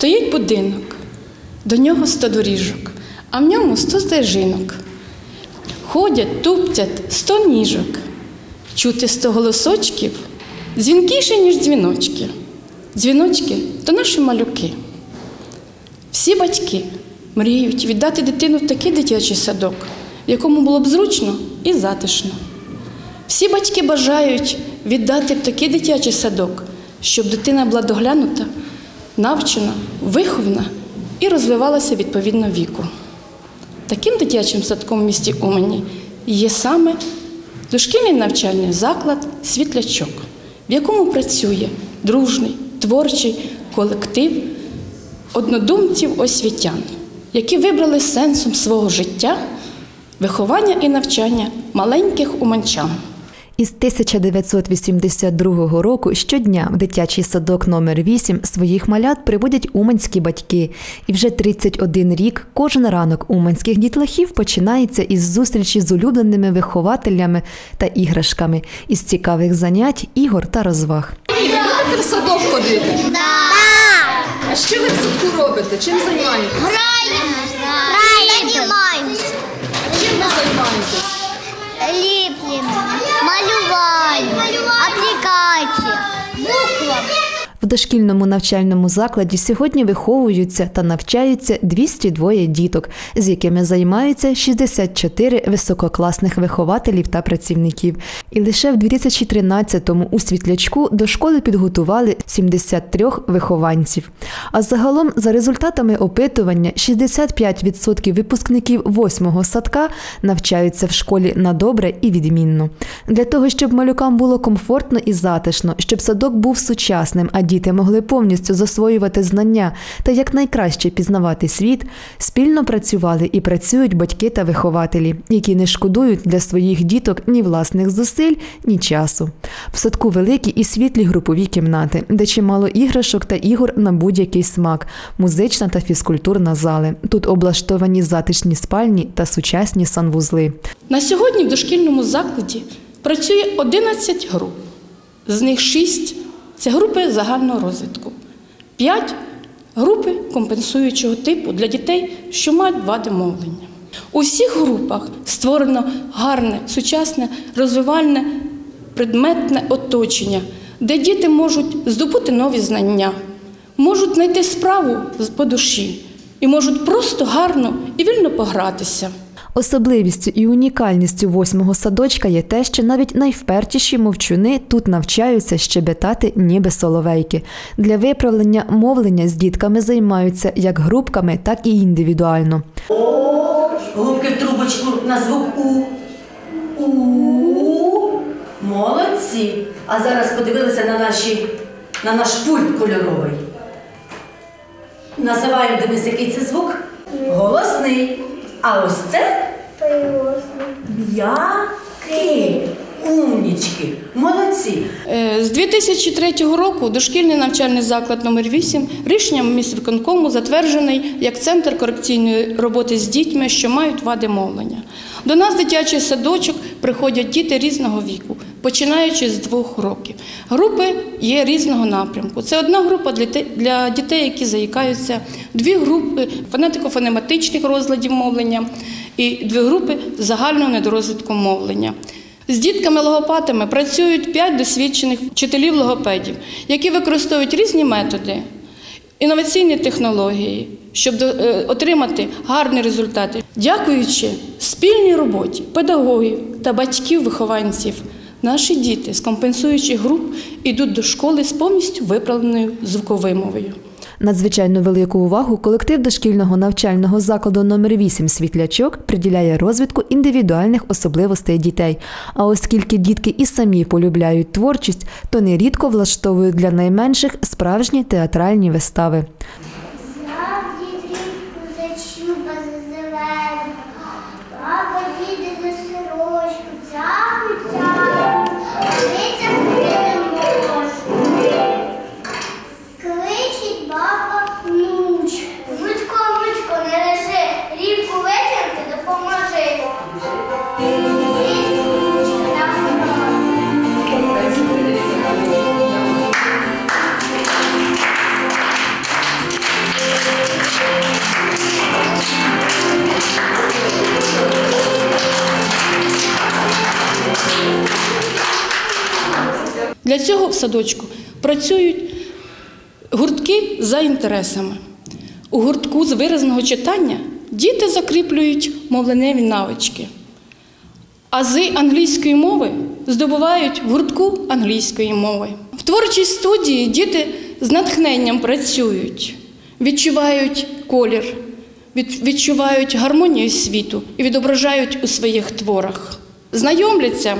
Стоїть будинок, до нього сто доріжок, а в ньому сто стежинок. Ходять, туптять сто ніжок, чути сто голосочків, дзвінкіше, ніж дзвіночки. Дзвіночки то наші малюки. Всі батьки мріють віддати дитину в такий дитячий садок, в якому було б зручно і затишно. Всі батьки бажають віддати в такий дитячий садок, щоб дитина була доглянута, навчена, вихована і розвивалася відповідно віку. Таким дитячим садком в місті Умані є саме дошкільний навчальний заклад Світлячок, в якому працює дружний, творчий колектив однодумців освітян, які вибрали сенсом свого життя виховання і навчання маленьких уманчан. Із 1982 року щодня в дитячий садок номер 8 своїх малят приводять уманські батьки. І вже 31 рік кожен ранок уманських дітлахів починається із зустрічі з улюбленими вихователями та іграшками, із цікавих занять, ігор та розваг. Любите в садок ходити? Так. А що ви в садку робите? Чим займаєтесь? Граємо, дошкільному навчальному закладі сьогодні виховуються та навчаються 202 діток, з якими займаються 64 висококласних вихователів та працівників. І лише в 2013-му у світлячку до школи підготували 73 вихованців. А загалом, за результатами опитування, 65% випускників 8-го садка навчаються в школі на добре і відмінно. Для того, щоб малюкам було комфортно і затишно, щоб садок був сучасним, а діти могли повністю засвоювати знання та якнайкраще пізнавати світ, спільно працювали і працюють батьки та вихователі, які не шкодують для своїх діток ні власних зусиль, ні часу. В садку великі і світлі групові кімнати, де чимало іграшок та ігор на будь-який смак, музична та фізкультурна зали. Тут облаштовані затишні спальні та сучасні санвузли. На сьогодні в дошкільному закладі працює 11 груп. З них 6 це групи загального розвитку, 5 групи компенсуючого типу для дітей, що мають вади мовлення. У всіх групах створено гарне, сучасне, розвивальне, предметне оточення, де діти можуть здобути нові знання, можуть знайти справу по душі і можуть просто гарно і вільно погратися. Особливістю і унікальністю восьмого садочка є те, що навіть найвпертіші мовчуни тут навчаються щебетати ніби соловейки. Для виправлення мовлення з дітками займаються як групками, так і індивідуально. Губки в трубочку на звук У. У. Молодці. А зараз подивилися на, наші, на наш пульт кольоровий. Називаємо Денис, який це звук? Голосний. А ось це м'яки. Умнічки. Молодці. Е, З 2003 року дошкільний навчальний заклад номер 8 рішенням міськвиконкому затверджений як центр корекційної роботи з дітьми, що мають вади мовлення. До нас дитячий садочок приходять діти різного віку, починаючи з двох років. Групи є різного напрямку. Це одна група для дітей, які заїкаються, дві групи фонетико-фонематичних розладів мовлення і дві групи загального недорозвитку мовлення. З дітками-логопатами працюють п'ять досвідчених вчителів-логопедів, які використовують різні методи, інноваційні технології, щоб е, отримати гарні результати. Дякуючи спільній роботі педагогів та батьків-вихованців, наші діти з компенсуючих груп йдуть до школи з повністю виправленою звуковою мовою. Надзвичайно велику увагу колектив дошкільного навчального закладу номер 8 Світлячок приділяє розвитку індивідуальних особливостей дітей. А оскільки дітки і самі полюбляють творчість, то нерідко влаштовують для найменших справжні театральні вистави. Для цього в садочку працюють гуртки за інтересами. У гуртку з виразного читання діти закріплюють мовленеві навички. Ази англійської мови здобувають в гуртку англійської мови. В творчій студії діти з натхненням працюють, відчувають колір, відчувають гармонію світу і відображають у своїх творах. Знайомляться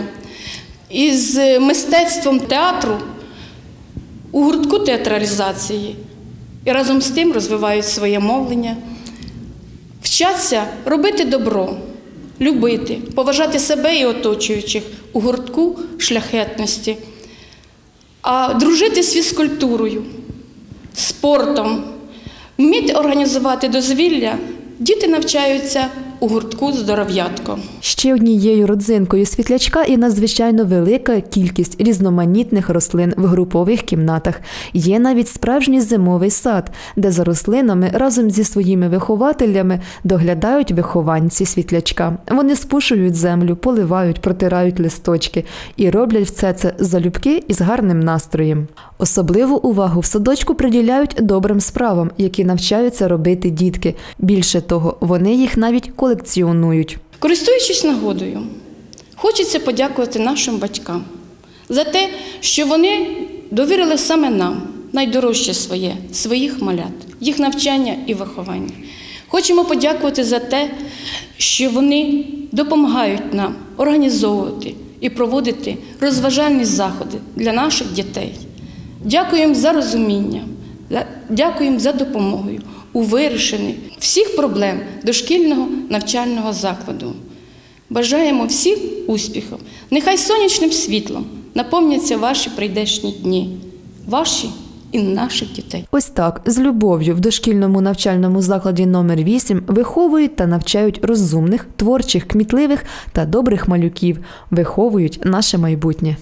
із мистецтвом театру у гуртку театралізації. І разом з тим розвивають своє мовлення, вчаться робити добро, любити, поважати себе і оточуючих у гуртку шляхетності, а дружити з фізкультурою, спортом, вміти організувати дозвілля, діти навчаються у гуртку здоров'ятко. Ще однією родзинкою світлячка є надзвичайно велика кількість різноманітних рослин в групових кімнатах. Є навіть справжній зимовий сад, де за рослинами разом зі своїми вихователями доглядають вихованці світлячка. Вони спушують землю, поливають, протирають листочки і роблять все це залюбки і з гарним настроєм. Особливу увагу в садочку приділяють добрим справам, які навчаються робити дітки. Більше того, вони їх навіть колекціонують. Користуючись нагодою, хочеться подякувати нашим батькам за те, що вони довірили саме нам найдорожче своє, своїх малят, їх навчання і виховання. Хочемо подякувати за те, що вони допомагають нам організовувати і проводити розважальні заходи для наших дітей. Дякуємо за розуміння, дякуємо за допомогою у вирішенні всіх проблем дошкільного навчального закладу. Бажаємо всім успіхів. Нехай сонячним світлом наповняться ваші прийдешні дні, ваші і наших дітей. Ось так з любов'ю в дошкільному навчальному закладі номер 8 виховують та навчають розумних, творчих, кмітливих та добрих малюків, виховують наше майбутнє.